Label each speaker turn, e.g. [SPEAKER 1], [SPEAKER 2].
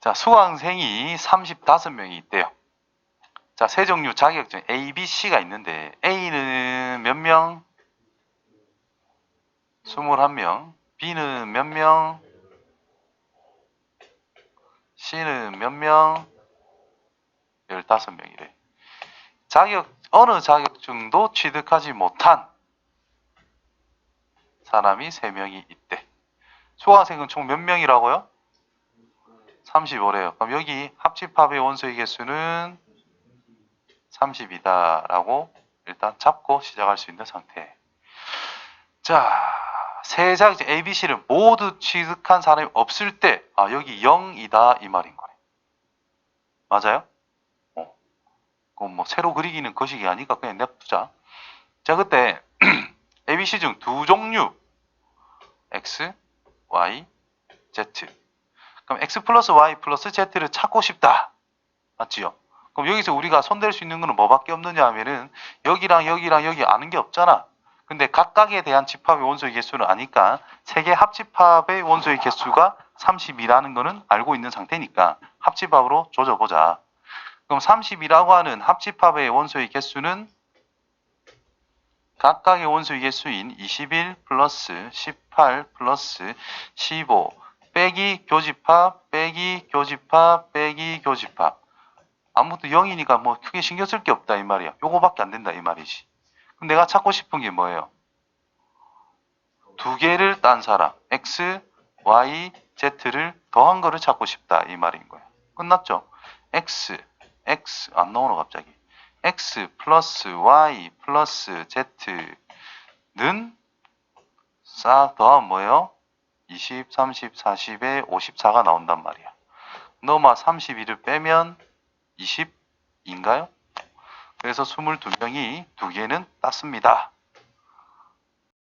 [SPEAKER 1] 자, 수강생이 35명이 있대요. 자, 세 종류 자격증 A, B, C가 있는데 A는 몇 명? 21명. B는 몇 명? C는 몇 명? 15명이래. 자격 어느 자격증도 취득하지 못한 사람이 3명이 있대. 수강생은 총 몇 명이라고요? 35래요. 그럼 여기 합집합의 원소의 개수는 30이다라고 일단 잡고 시작할 수 있는 상태. 자, 세 자격증 A, B, C를 모두 취득한 사람이 없을 때, 아, 여기 0이다 이 말인 거네. 맞아요? 어. 그럼 뭐 새로 그리기는 거식이 아니까 그냥 냅두자. 자, 그때 A, B, C 중 두 종류 X, Y, Z. 그럼 X 플러스 Y 플러스 Z를 찾고 싶다. 맞지요? 그럼 여기서 우리가 손댈 수 있는 거는 뭐밖에 없느냐 하면은 여기랑 여기랑 여기 아는 게 없잖아. 근데 각각에 대한 집합의 원소의 개수를 아니까 세 개 합집합의 원소의 개수가 30이라는 거는 알고 있는 상태니까 합집합으로 조져보자. 그럼 30이라고 하는 합집합의 원소의 개수는 각각의 원소의 개수인 21 플러스 18 플러스 15 빼기 교집합 빼기 교집합 빼기 교집합. 아무것도 0이니까 뭐 크게 신경 쓸 게 없다 이 말이야. 요거밖에 안 된다 이 말이지. 그럼 내가 찾고 싶은 게 뭐예요? 두 개를 딴 사람 x, y, z를 더한 거를 찾고 싶다 이 말인 거야. 끝났죠? X, x 안 나오나 갑자기. X 플러스 y 플러스 z는 싸 더하면 뭐예요? 20, 30, 40에 54가 나온단 말이야. 너마 32를 빼면 20인가요? 그래서 22명이 두 개는 땄습니다.